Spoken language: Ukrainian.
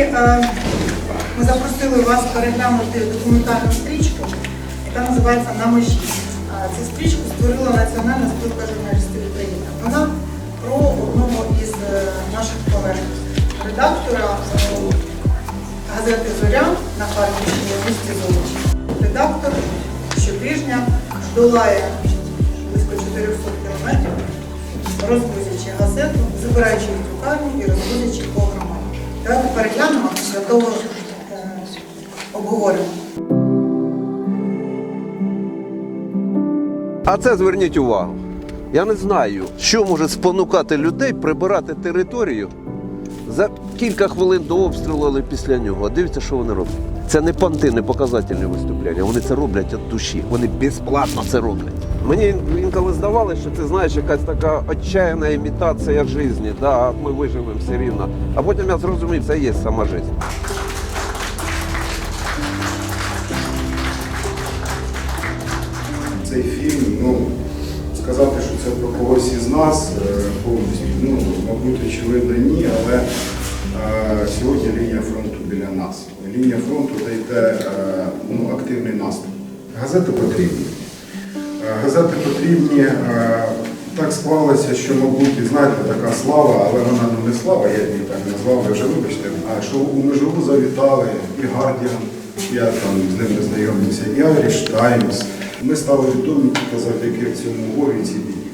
е, ми запросили вас переглянути документальну стрічку, яка називається На межі. Е, Цю стрічку створила Національна спілка журналістів України. Вона про одного із е, наших колег, редактора газети Зоря на Харківщині в місті Золочі. Редактор щотижня долає близько 400 кілометрів, розвозячи газету, забираючи їх в друкарню і розвозячи громаді. Давайте переглянемо, після того е, обговоримо. А це зверніть увагу. Я не знаю, що може спонукати людей прибирати територію за кілька хвилин до обстрілу, але після нього. Дивіться, що вони роблять. Це не понти, не показательні виступлення. Вони це роблять від душі. Вони безплатно це роблять. Мені інколи здавалося, що це знаєш якась така отчаяна імітація житті. Да, ми виживемо все рівно. А потім я зрозумів, це є сама життя. Цей фільм, ну, сказати, що це про когось із нас е, повністю, ну, мабуть, очевидно, ні, але сьогодні лінія фронту біля нас. Лінія фронту, де йде е, ну, активний наступ. Газети потрібні. Е, Газети потрібні. е, Так склалося, що, мабуть, знаєте, така слава, але вона ну, не слава, я її так назвав, ви вже вибачте, а що у Межову завітали і Гардіан, я там з ними знайомився, і Irish Times. Ми стали відомі тільки завдяки цьому горі цій бійці.